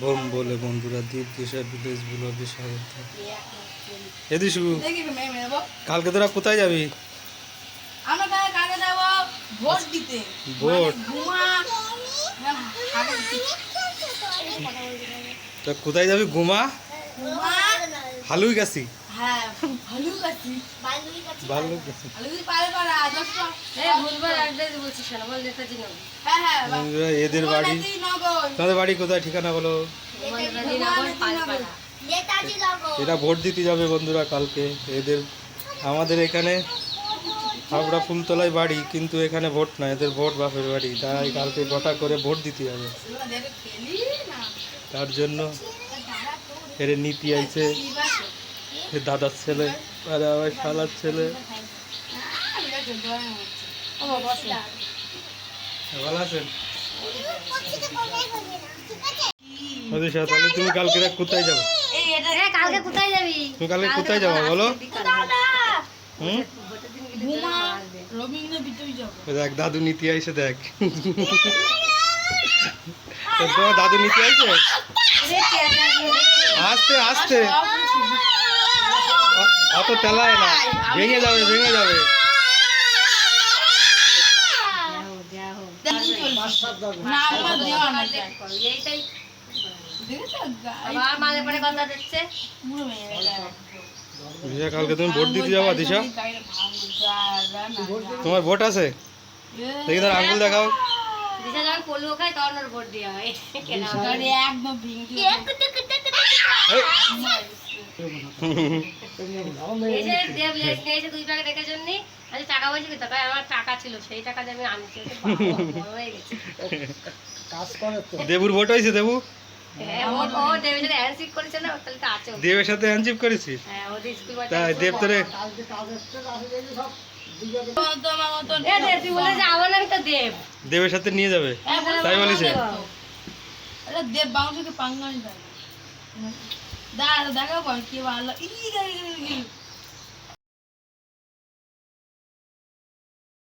Bomb বলে বন্ধুরা দ্বীপ দিশা ভিলেজ ব্লগে স্বাগত মেয়ে দেবো। কালকে তোরা কোথায় যাবি? ভোট দিতে। ভোট? মানে না, তা কোথায় যাবি ঘুমা। হালুই গেছি। হ্যাঁ ভালো আছি ভালো গেছি ভালো পারে পারা দশটা এই বুধবার অ্যাড্রেস বলছিস কেন? বল নেতাজি নগর হ্যাঁ হ্যাঁ বন্ধুরা এদের বাড়ি তোমাদের বাড়ি কোথায়? ঠিকানা বলো। এরা ভোট দিতে যাবে বন্ধুরা কালকে। এদের আমাদের এখানে হাবড়া ফুলতলায় বাড়ি কিন্তু এখানে ভোট না। এদের ভোট বাপের বাড়ি। তাই কালকে গোটা করে ভোট দিতে না। তার জন্য এর নীতি? এ দাদার ছেলে আর আমার শালার ছেলে। ভালো আছেন? তাহলে তুমি কালকে কোথায় যাবে? এই এটা এ কালকে কোথায় যাবি? তুমি কালকে কোথায় যাব বলো? হুম? দেখ দাদু নীতি আইছে দেখ। তোমার দাদু নীতি চেয়ারটা আস্তে আস্তে। অত তেলায় না। ভেঙে যাবে ভেঙে যাবে। দিশা কালকে তুমি ভোট দিতে যাবা দিশা? তোমার ভোট আছে। দেখি তার আঙ্গুল দেখাও। দিশা যখন পলু খায় তখন ওর ভোট দেওয়া হয়। একদম আজ টাকা পয়সা দিতে আমার টাকা ছিল সেই টাকা দিয়ে আমি আনছি হয়ে দেবুর ভোট হয়েছে দেবু? হ্যাঁ দেবের সাথে হ্যান্ডশিপ করেছে না ওর তো আছে দেবের সাথে হ্যান্ডশিপ করেছিস? হ্যাঁ তাই দেব তোরে দেবের সাথে নিয়ে যাবে। হ্যাঁ, তাই বলিস দেব। আরে দেব বাংলাদেশকে পাঙ্গানি দেয় না। দাঁড়া,